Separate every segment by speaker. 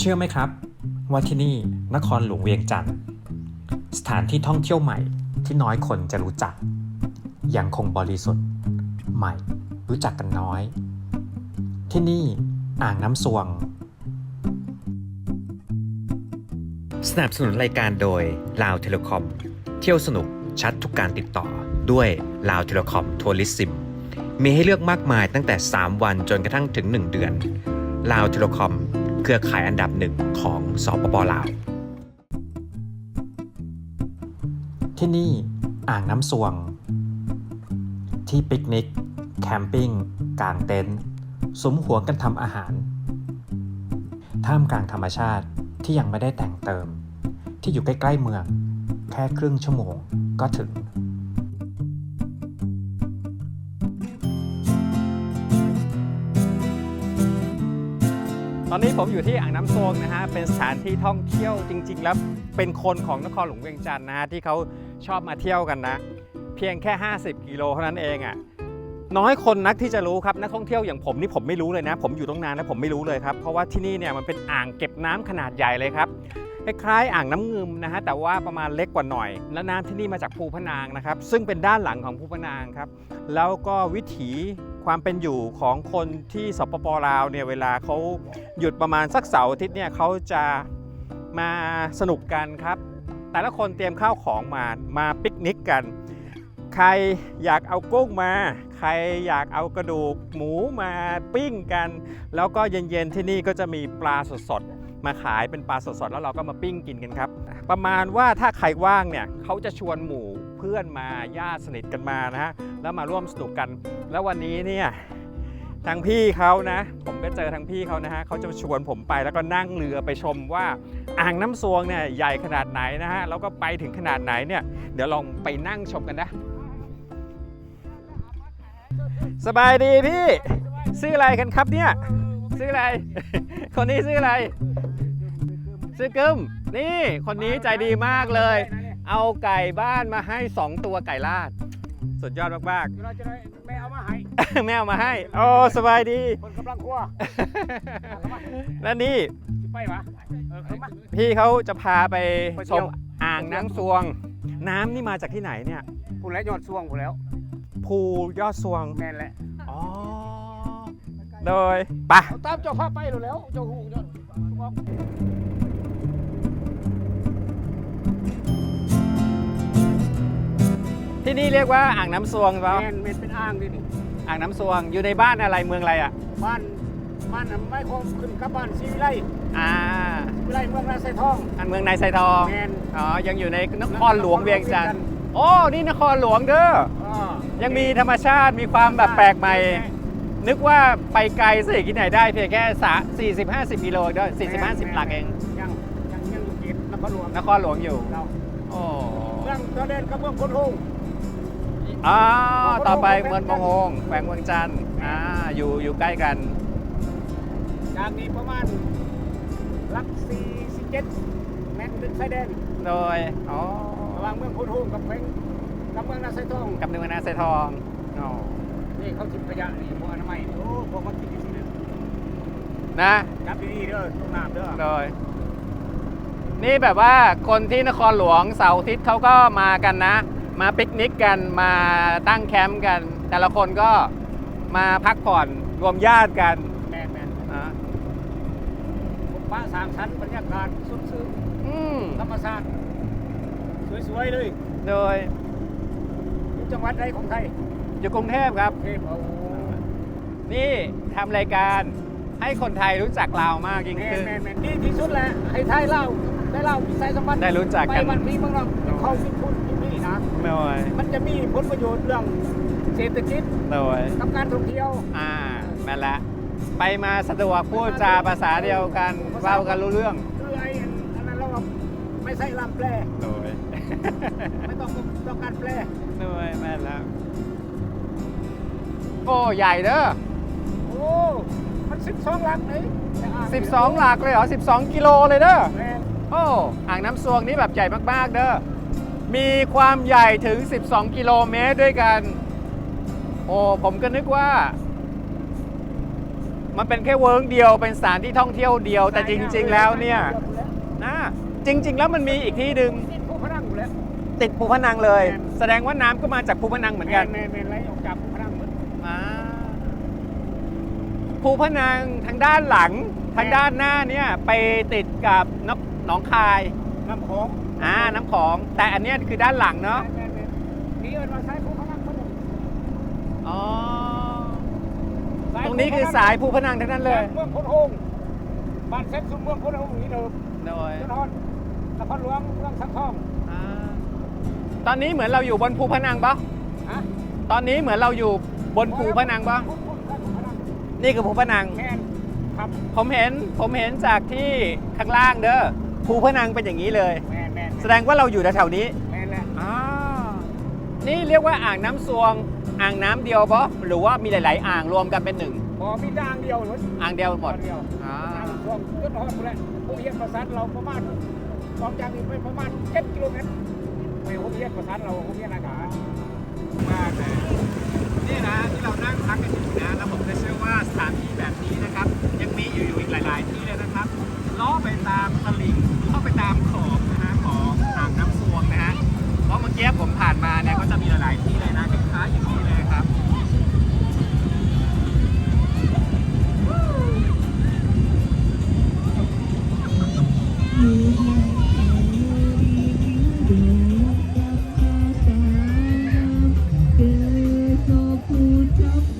Speaker 1: เชื่อไหมครับว่าที่นี่นครหลวงเวียงจันทร์สถานที่ท่องเที่ยวใหม่ที่น้อยคนจะรู้จัก ยังคงบริสุทธิ์ ใหม่ รู้จักกันน้อย ที่นี่อ่างน้ำสวง สนับสนุนรายการโดยลาวเทเลคอม เที่ยวสนุกชัดทุกการติดต่อด้วยลาวเทเลคอมทัวริสซิมมีให้เลือกมากมายตั้งแต่ 3 วันจนกระทั่งถึง 1 เดือนลาวเทเลคอม เครือข่ายอันดับหนึ่งของสปปลาว ที่นี่อ่างน้ำสวง ที่ปิกนิก แคมปิ้งกางเต็นท์สมหัวกันทำอาหาร ท่ามกลางธรรมชาติที่ยังไม่ได้แต่งเติม ที่อยู่ใกล้ ๆ เมือง แค่ครึ่งชั่วโมงก็ถึง
Speaker 2: ตอนนี้ผมอยู่ที่อ่างน้ำโซงนะฮะ เป็นสถานที่ท่องเที่ยวจริง ๆ แล้วเป็นคนของนครหลวงเวียงจันทร์นะฮะที่เขาชอบมาเที่ยวกันนะ เพียงแค่ 50 กิโลเท่านั้นเองอะ่ะ น้อยคนนักที่จะรู้ครับนักท่องเที่ยวอย่างผมนี่ผมไม่รู้เลยนะ ผมอยู่ตรงนานแล้วผมไม่รู้เลยครับ เพราะว่าที่นี่เนี่ยมันเป็นอ่างเก็บน้ำขนาดใหญ่เลยครับคล้ายๆอ่างน้ำงึมนะฮะแต่ว่าประมาณเล็กกว่าหน่อย และน้ำที่นี่มาจากภูพนางนะครับ ซึ่งเป็นด้านหลังของภูพนางครับ แล้วก็วิถี ความเป็นอยู่ของคนที่สปปลาวเนี่ยเวลาเขาหยุดประมาณสักเสาร์อาทิตย์เนี่ยเขาจะมาสนุกกันครับ แต่ละคนเตรียมข้าวของมามาปิกนิกกัน ใครอยากเอากุ้งมา ใครอยากเอากระดูกหมูมาปิ้งกัน แล้วก็เย็นๆที่นี่ก็จะมีปลาสดๆ มาขายเป็นปลาสดๆ แล้วเราก็มาปิ้งกินกันครับ ประมาณว่าถ้าใครว่างเนี่ยเขาจะชวนหมู่เพื่อนมาญาติสนิทกันมานะฮะแล้วมาร่วมสนุกกัน แล้ววันนี้เนี่ยทางพี่เขานะ ผมก็เจอทางพี่เขานะฮะเขาจะชวนผมไปแล้วก็นั่งเรือไปชมว่าอ่างน้ำซวงเนี่ยใหญ่ขนาดไหนนะฮะแล้วก็ไปถึงขนาดไหนเนี่ย เดี๋ยวลองไปนั่งชมกันนะ สบายดีพี่ ซื้ออะไรกันครับเนี่ย ซื้ออะไร คนนี้ซื้ออะไร ซื้อกึมนี่คนนี้ใจดีมากเลย เอาไก่บ้านมาให้ 2 ตัวไก่ลาด สุดยอดมาก
Speaker 3: เราจะได้ไม่เอามาให้
Speaker 2: ๆ แม่เอามาให้โอ้สบายดี
Speaker 3: คนกำลังกลัว
Speaker 2: และนี่
Speaker 3: สิไปวะเออเข้ามา
Speaker 2: พี่เขาจะพาไป
Speaker 3: ไป
Speaker 2: ช
Speaker 3: เที่
Speaker 2: ม
Speaker 3: ยว
Speaker 2: อ่างน้ำซวง น้ำนี่มาจากที่ไหนเนี่ย
Speaker 3: ผู้แล้วยอดช่วงผู้แล้ว
Speaker 2: ภูยอดซวง
Speaker 3: แม่นแหละ
Speaker 2: อ๋อ โดยไปะ
Speaker 3: เอาตามเจ้าภาพไปแล้วเจ้าหูเจ้าบอก
Speaker 2: นี่เรียกว่าอ่างน้ำซวงเปล่า
Speaker 3: แม่นแม่นเป็นอ่างนี่นี่
Speaker 2: อ่างน้ำซวงอยู่ในบ้านอะไรเมืองอะไรอะ
Speaker 3: บ้านบ้านน่ะไม่คงขึ้นกับบ้านศรีวิไล
Speaker 2: อ่า
Speaker 3: วิไลเมืองนาไซทอง
Speaker 2: อันเมืองนายไซทอง
Speaker 3: แม่น
Speaker 2: อ๋อ ยังอยู่ในนครหลวงเวียงจันทร์โอ้ นี่นครหลวงเด้อ
Speaker 3: อ่า
Speaker 2: ยังมีธรรมชาติมีความแบบแปลกใหม่ นึกว่าไปไกลสิที่ไหนได้เพียงแค่สาสี่สิบห้าสิบกิโลเด้อสี่สิบห้าสิบหลักเอง
Speaker 3: ยังยังยังอยู่เขตนครหลวง
Speaker 2: นครหลวงอยู่
Speaker 3: เรา
Speaker 2: โอ้
Speaker 3: เมืองตัวเด่นกับเมืองคนหง
Speaker 2: อ๋อต่อไปเมืองมงโฮงแขวงเมืองจันทร์อ่าอยู่อยู่ใกล้กัน
Speaker 3: จากนี้ประมาณหลักสี่สิบเจ็ดแม่นเป็นชายแดน
Speaker 2: โดยอ๋อ
Speaker 3: ระหว่างเมืองคนหงกับเมืองกับเมืองนาไซทอง
Speaker 2: กับหนึ่งเมืองนายไซทองอ๋อ
Speaker 3: นี่เขาทิ้งขยะนี่พวกอนามัยนี่โอ้พวกมากินที่นี่
Speaker 2: นะ
Speaker 3: จับดีๆเด้อตรงน้ำเด้อ
Speaker 2: โดยนี่แบบว่าคนที่นครหลวงเสาร์อาทิตย์เขาก็มากันนะ มาปิกนิกกันมาตั้งแคมป์กัน แต่ละคนก็มาพักผ่อนรวมญาติกัน
Speaker 3: แม่นแม่น
Speaker 2: อ่า
Speaker 3: ผมป้าสามชั้นบรรยากาศสุดซึ้ง
Speaker 2: อืม
Speaker 3: ธรรมชาติสวยๆเลย
Speaker 2: โดย
Speaker 3: อยู่จังหวัดใดของไทย
Speaker 2: อยู่กรุงเทพครับ
Speaker 3: เทพเอา
Speaker 2: นี่ทำรายการให้คนไทยรู้จักลาวมากยิ่ง
Speaker 3: แม่น
Speaker 2: ขึ้น
Speaker 3: แม่นแม่นดีที่สุดแหละให้ไทยเล่าได้เล่าวิสัยสมบัติ
Speaker 2: ได้รู้จักกัน
Speaker 3: ไปวันพี่เมืองเราเข้าสิคุณที่นี่นะ
Speaker 2: โดย
Speaker 3: มันจะมีผลประโยชน์เรื่องเศรษฐกิจ
Speaker 2: โดย
Speaker 3: กับการท่องเที่ยว
Speaker 2: อ่านั่นแหละ ไปมาสะดวกพูดจาภาษาเดียวกันเว้ากันรู้เรื่อง
Speaker 3: คือไอ้อันนั้นเราไม่ใช่ลำแปล
Speaker 2: โดย
Speaker 3: ไม่ต้องต้องการแปล
Speaker 2: โดยแม่นแล้วโอ้ใหญ่เด้อ
Speaker 3: โอ้มันสิบสองลักเลย
Speaker 2: 12 หลักเลยเหรอ 12 กิโลเลยเด้อ
Speaker 3: แม่น
Speaker 2: โอ้อ่างน้ำซวงนี่แบบใหญ่มากๆเด้อ มีความใหญ่ถึง 12 กิโลเมตรด้วยกัน โอ้ผมก็นึกว่ามมันเป็นแค่เวิร์กเดียวเป็นสถานที่ท่องเที่ยวเดียว แต่จริง ๆ แล้วเนี่ยนะจริง ๆ แล้วมันมีอีกที่หนึ่ง
Speaker 3: นี่ผู้พนังอยู่แล้ว
Speaker 2: ติดภูพนังเลย
Speaker 3: แม่น
Speaker 2: แสดงว่าน้ำก็มาจากภูพนังเหมือนกัน
Speaker 3: แม่แม่ไหลออกจากผู้พนังหมด
Speaker 2: อ่าภูพนังทางด้านหลังทางด้านหน้าเนี่ยไปติดกับนกหนองคาย
Speaker 3: น้ำของ
Speaker 2: อ่าน้ำของ แต่อันเนี้ยคือด้านหลังเนาะ
Speaker 3: แม่แม่นี่มันมาสายผู้พนังหมดเลย
Speaker 2: อ๋อ
Speaker 3: สาย
Speaker 2: ตรงนี้คือสายภูพนังทั้งนั้นเลย
Speaker 3: เมืองพุทธงบ้านเซ็ตซุมเมืองพุทธงนี่เดิม
Speaker 2: โดย
Speaker 3: จนฮอดนครหลวงเมืองสังทอง
Speaker 2: อ่าตอนนี้เหมือนเราอยู่บนภูพนังปะ
Speaker 3: ฮะ
Speaker 2: ตอนนี้เหมือนเราอยู่บนภูพนังปะ
Speaker 3: พูดพูดพูดภูพนัง
Speaker 2: นี่คือภูพนัง
Speaker 3: แม่นครับ
Speaker 2: ผมเห็นผมเห็นจากที่ข้างล่างเด้อภูพนังเป็นอย่างนี้เลย
Speaker 3: แม่น แม่น
Speaker 2: แสดงว่าเราอยู่แถวๆนี้
Speaker 3: แม่นแหละ
Speaker 2: อ่านี่เรียกว่าอ่างน้ำซวง อ่างน้ำเดียวปะหรือว่ามีหลาย ๆ อ่างรวมกันเป็นหนึ่ง
Speaker 3: พอมีด่างเดียวเลย
Speaker 2: อ่างเดียวหมด
Speaker 3: เดียว
Speaker 2: อ่า
Speaker 3: ด่างช่วงจนฮอดหมดแล้วผู้เฮียนประสานเราประมาณออกจากนี้ไปประมาณ7กิโลเมตรไปผู้เฮียนประสานเราผู้เฮียนอากาศมากนะ
Speaker 2: นี่นะที่เรานั่งพักกันอยู่นะแล้วผมก็เชื่อว่าสถานที่แบบนี้นะครับ ยังมีอยู่อีกหลาย ๆ ที่เลยนะครับล้อไปตามตลิ่งล้อไปตามขอบนะฮะของอ่างน้ำซวงนะฮะเพราะเมื่อ กี้ผมผ่านมาเนี่ยก็จะมีหลายๆที่เลยนะคล้ายๆอย่างนี้เลยครับ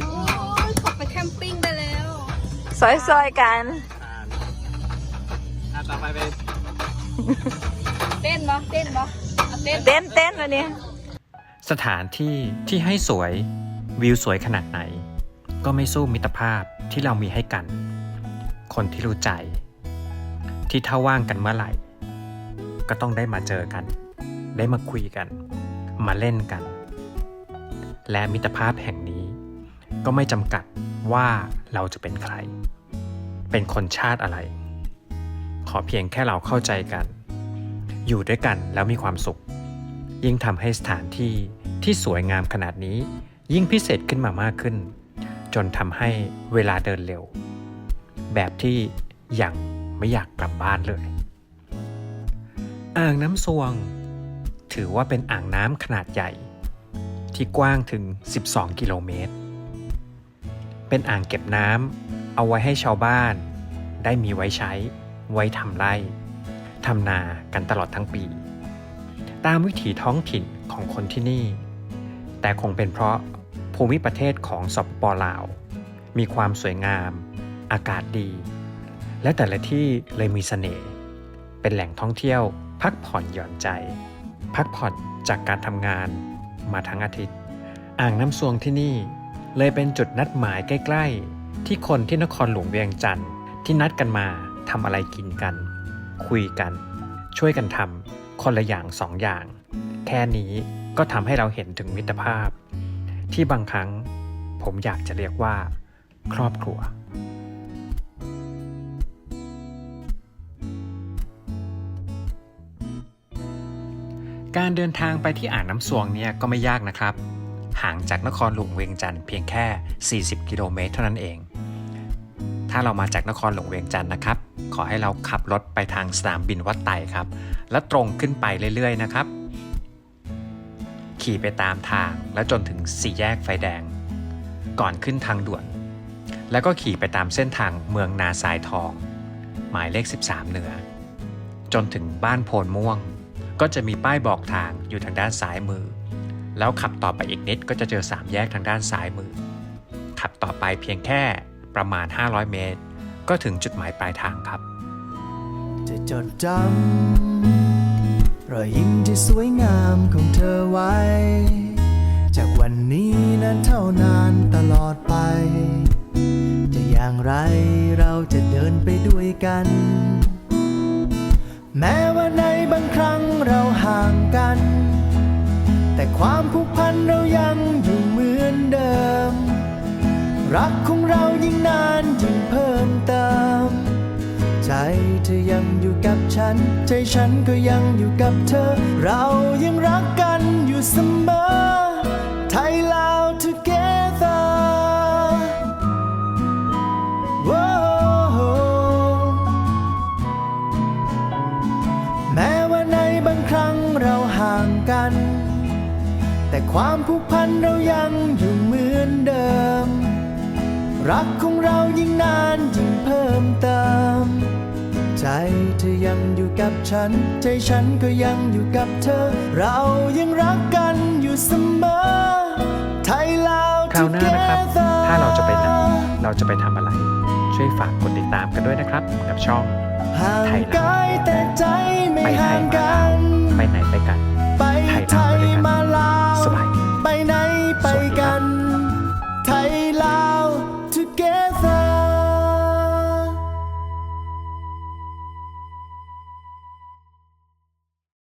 Speaker 4: โอ้ยขอไปแคมปิ้งได้แล้ว
Speaker 5: ซอยๆกัน
Speaker 2: อ่าต่อไปเป็น
Speaker 4: เต้นบ่เต้นบ่เอา เต้น
Speaker 5: เต้นวันนี้
Speaker 1: สถานที่ที่ให้สวยวิวสวยขนาดไหน ก็ไม่สู้มิตรภาพที่เรามีให้กัน คนที่รู้ใจ ที่ถ้าว่างกันเมื่อไหร่ ก็ต้องได้มาเจอกัน ได้มาคุยกัน มาเล่นกัน และมิตรภาพแห่งนี้ ก็ไม่จำกัดว่าเราจะเป็นใคร เป็นคนชาติอะไร ขอเพียงแค่เราเข้าใจกัน อยู่ด้วยกันแล้วมีความสุข ยิ่งทำให้สถานที่ที่สวยงามขนาดนี้ ยิ่งพิเศษขึ้นมามากขึ้น จนทำให้เวลาเดินเร็ว แบบที่ยังไม่อยากกลับบ้านเลย อ่างน้ำซวง ถือว่าเป็นอ่างน้ำขนาดใหญ่ ที่กว้างถึง 12 กิโลเมตร เป็นอ่างเก็บน้ำเอาไว้ให้ชาวบ้าน ได้มีไว้ใช้ ไว้ทำไร่ทำนากันตลอดทั้งปี ตามวิถีท้องถิ่นของคนที่นี่ แต่คงเป็นเพราะภูมิประเทศของสปปลาว มีความสวยงาม อากาศดี และแต่ละที่เลยมีเสน่ห์เป็นแหล่งท่องเที่ยวพักผ่อนหย่อนใจ พักผ่อนจากการทำงานมาทั้งอาทิตย์ อ่างน้ำซวงที่นี่เลยเป็นจุดนัดหมายใกล้ ๆ ที่คนที่นครหลวงเวียงจันทร์ที่นัดกันมาทำอะไรกินกัน คุยกัน ช่วยกันทำ คนละอย่างสองอย่าง แค่นี้ก็ทำให้เราเห็นถึงมิตรภาพ ที่บางครั้งผมอยากจะเรียกว่า ครอบครัวการเดินทางไปที่อ่างน้ำสวงเนี่ยก็ไม่ยากนะครับ ห่างจากนครหลวงเวียงจันทร์เพียงแค่ 40 กิโลเมตรเท่านั้นเอง ถ้าเรามาจากนครหลวงเวียงจันทร์นะครับ ขอให้เราขับรถไปทางสนามบินวัดไตครับ แล้วตรงขึ้นไปเรื่อยๆนะครับ ขี่ไปตามทางแล้วจนถึงสี่แยกไฟแดง ก่อนขึ้นทางด่วน แล้วก็ขี่ไปตามเส้นทางเมืองนาสายทอง หมายเลข 13 เหนือ จนถึงบ้านโพนม่วง ก็จะมีป้ายบอกทางอยู่ทางด้านซ้ายมือ แล้วขับต่อไปอีกนิดก็จะเจอสามแยกทางด้านซ้ายมือ ขับต่อไปเพียงแค่ประมาณ 500 เมตร ก็ถึงจุดหมายปลายทางครับ
Speaker 6: จะจดจำรอยยิ้มที่สวยงามของเธอไว้ จากวันนี้นั้นเท่านานตลอดไป จะอย่างไรเราจะเดินไปด้วยกัน แม้ว่าในบางครั้งเราห่างกัน แต่ความผูกพันเรายังอยู่เหมือนเดิม รักของเรายิ่งนานยิ่งเพิ่มเติม ใจเธอยังอยู่กับฉัน ใจฉันก็ยังอยู่กับเธอ เรายังรักกันอยู่เสมอ ไทยลาว together แม้ว่าในบางครั้งเราห่างกัน แต่ความผูกพันเรายังอยู่ รักของเรายิ่งนานยิ่งเพิ่มเติม ใจเธอยังอยู่กับฉัน ใจฉันก็ยังอยู่กับเธอ เรายังรักกันอยู่เสมอ ไทยลาว
Speaker 1: คราวหน้านะครับ
Speaker 6: together
Speaker 1: ถ้าเราจะไปไหนเราจะไปทำอะไร ช่วยฝากกดติดตามกันด้วยนะครับ กับช่อง
Speaker 6: ห่าง
Speaker 1: ไทยลาว
Speaker 6: กายแต่ใจไม่
Speaker 1: ไปไท
Speaker 6: ห่ายง
Speaker 1: มา
Speaker 6: กั
Speaker 1: ลาวนไปไหนไปกัน
Speaker 6: ไป
Speaker 1: ไทย
Speaker 6: ไท
Speaker 1: ลาวยไปด้วยกัน
Speaker 6: มา